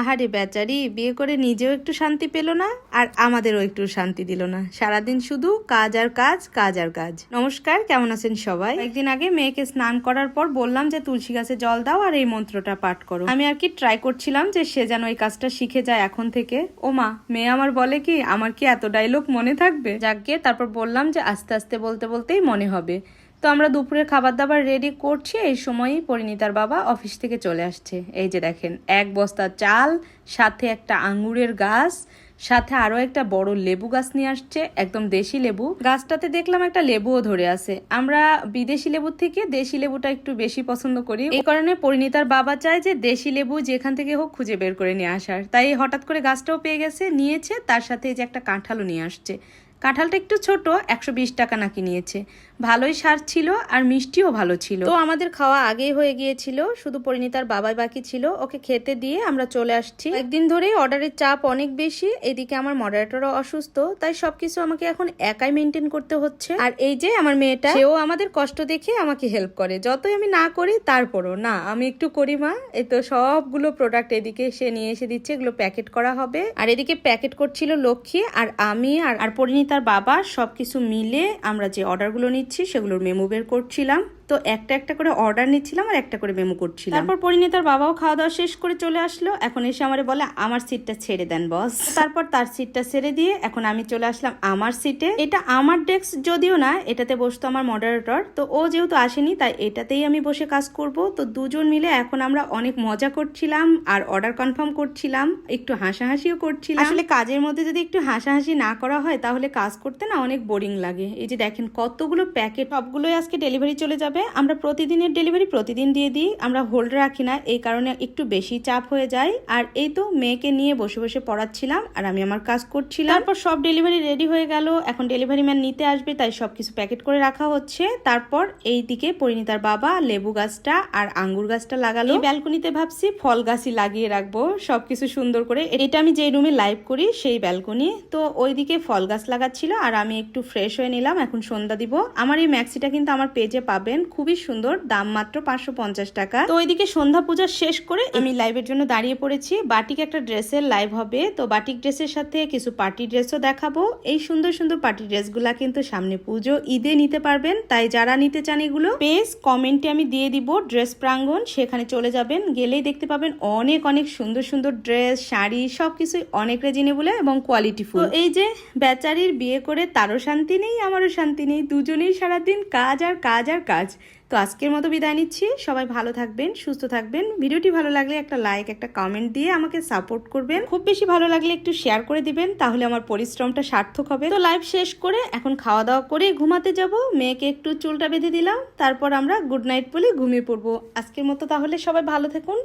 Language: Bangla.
আহারে বেচারি, বিয়ে করে নিজেও একটু শান্তি পেল না, আর আমাদেরও একটু শান্তি দিল না। সারাদিন শুধু কাজ আর কাজ কাজ আর কাজ। নমস্কার, কেমন আছেন সবাই? একদিন আগে মেয়েকে স্নান করার পর বললাম যে, তুলসী গাছে জল দাও আর এই মন্ত্রটা পাঠ করো। আমি আর কি ট্রাই করছিলাম যে, সে যেন এই কাজটা শিখে যায় এখন থেকে। ও মা, মেয়ে আমার বলে কি, আমার কি এত ডায়লগ মনে থাকবে? যাকে তারপর বললাম যে, আস্তে আস্তে বলতে বলতেই মনে হবে। তো আমরা দুপুরের খাবার দাবার রেডি করছি। এই সময়ই পরিণীতার বাবা অফিস থেকে চলে আসছে। এই যে দেখেন, এক বস্তা চাল, সাথে একটা আঙ্গুরের গাছ, সাথে আরও একটা বড় লেবু গাছ নিয়ে আসছে, একদম দেশি লেবু। গাছটাতে দেখলাম একটা লেবুও ধরে আছে। আমরা বিদেশি লেবুর থেকে দেশি লেবুটা একটু বেশি পছন্দ করি। এই কারণে পরিণীতার বাবা চায় যে দেশি লেবু যেখান থেকে হোক খুঁজে বের করে নিয়ে আসার। তাই হঠাৎ করে গাছটাও পেয়ে গেছে, নিয়েছে, তার সাথে এই যে একটা কাঁঠালও নিয়ে আসছে। কাঁঠালটা একটু ছোট, একশো বিশ টাকা নাকি নিয়েছে। ভালোই সার ছিল আর মিষ্টিও ভালো ছিল। তো আমাদের খাওয়া আগেই হয়ে গিয়েছিল, শুধু পরিণীতার বাবাই বাকি ছিল। ওকে খেতে দিয়ে আমরা চলে আসছি। একদিন ধরেই অর্ডারের চাপ অনেক বেশি, এদিকে আমার মডারেটরও অসুস্থ, তাই সবকিছু আমাকে এখন একাই মেনটেন করতে হচ্ছে। আর এই যে আমার মেয়েটা, সেও আমাদের কষ্ট দেখে আমাকে হেল্প করে। যতই আমি না করি, তারপরও না, আমি একটু করি মা। এই তো সবগুলো প্রোডাক্ট এদিকে সে নিয়ে এসে দিচ্ছে, এগুলো প্যাকেট করা হবে। আর এদিকে প্যাকেট করছিল লক্ষ্মী, আর আমি আর আর পরিণীতার বাবা সবকিছু মিলে আমরা যে অর্ডারগুলো নিচ্ছি সেগুলোর মেমো বের করছিলাম। তো একটা একটা করে অর্ডার নিচ্ছিলাম আর একটা করে মেমো করছিলাম। তারপর পরিণীতার বাবাও খাওয়া দাওয়া শেষ করে চলে আসলো। এখন এসে আমারে বলে আমার সিটটা ছেড়ে দেন বস তারপর তার সিটটা ছেড়ে দিয়ে এখন আমি চলে আসলাম আমার সিটে এটা আমার ডেস্ক যদিও না এটাতে বসতো আমার মডারেটর তো ও যেহেতু আসেনি তাই এটাতেই আমি বসে কাজ করব। তো দুজন মিলে এখন আমরা অনেক মজা করছিলাম আর অর্ডার কনফার্ম করছিলাম একটু হাসাহাসিও করছিলাম। আসলে কাজের মধ্যে যদি একটু হাসাহাসি না করা হয় তাহলে কাজ করতে না অনেক বোরিং লাগে। এই যে দেখেন কতগুলো প্যাকেট সবগুলোই আজকে ডেলিভারি চলে যাবে। আমরা প্রতিদিনের ডেলিভারি প্রতিদিন দিয়ে দিই। আমরা হোল্ড রাখি না। এই কারণে একটু বেশি চাপ হয়ে যায়। আর এই তো মেয়েকে নিয়ে বসে বসে পড়াচ্ছিলাম আর আমি আমার কাজ করছিলাম। তারপর সব ডেলিভারি রেডি হয়ে গেল। এখন ডেলিভারি ম্যান নিতে আসবে তাই সবকিছু প্যাকেট করে রাখা হচ্ছে। তারপর এই দিকে পরিণীতার বাবা লেবু গাছটা আর আঙ্গুর গাছটা লাগালো। ব্যালকনিতে ভাবছি ফল গাছই লাগিয়ে রাখব সবকিছু সুন্দর করে। এটা আমি যে রুমে লাইভ করি সেই ব্যালকনি তো ওইদিকে ফল গাছ লাগাচ্ছিল আর আমি একটু ফ্রেশ হয়ে নিলাম। এখন সন্ধ্যা দিব। আমার এই ম্যাক্সিটা কিন্তু আমার পেজে পাবেন। খুবই সুন্দর দাম মাত্র পাঁচশো পঞ্চাশ টাকা। তো ওইদিকে সন্ধ্যা পূজা শেষ করে আমি লাইভের জন্য দাঁড়িয়ে পড়েছি। বাটিক একটা ড্রেসের লাইভ হবে। তো বাটিক ড্রেসের সাথে কিছু পার্টি ড্রেসও দেখাবো। এই সুন্দর সুন্দর পার্টি ড্রেসগুলা কিন্তু সামনে পুজো ঈদে নিতে পারবেন। তাই যারা নিতে চান এগুলো পেজ কমেন্টে আমি দিয়ে দিব ড্রেস প্রাঙ্গণ। সেখানে চলে যাবেন। গেলেই দেখতে পাবেন অনেক অনেক সুন্দর সুন্দর ড্রেস শাড়ি সবকিছুই অনেক রেজিনেবল এবং কোয়ালিটি ফুল এই যে বেচারির বিয়ে করে তারও শান্তি নেই আমারও শান্তি নেই। দুজনেই সারাদিন কাজ আর কাজ আর কাজ। তো আজকের মতো বিদায় নিচ্ছি। সবাই ভালো থাকবেন, সুস্থ থাকবেন। ভিডিওটি ভালো লাগলে একটা লাইক একটা কমেন্ট দিয়ে আমাকে সাপোর্ট করবেন। খুব বেশি ভালো লাগলে একটু শেয়ার করে দিবেন, তাহলে আমার পরিশ্রমটা সার্থক হবে। তো লাইভ শেষ করে এখন খাওয়া দাওয়া করে ঘুমাতে যাব। মেয়েকে একটু চুলটা বেঁধে দিলাম, তারপর আমরা গুড নাইট বলে ঘুমিয়ে পড়ব। আজকের মতো তাহলে সবাই ভালো থাকুন।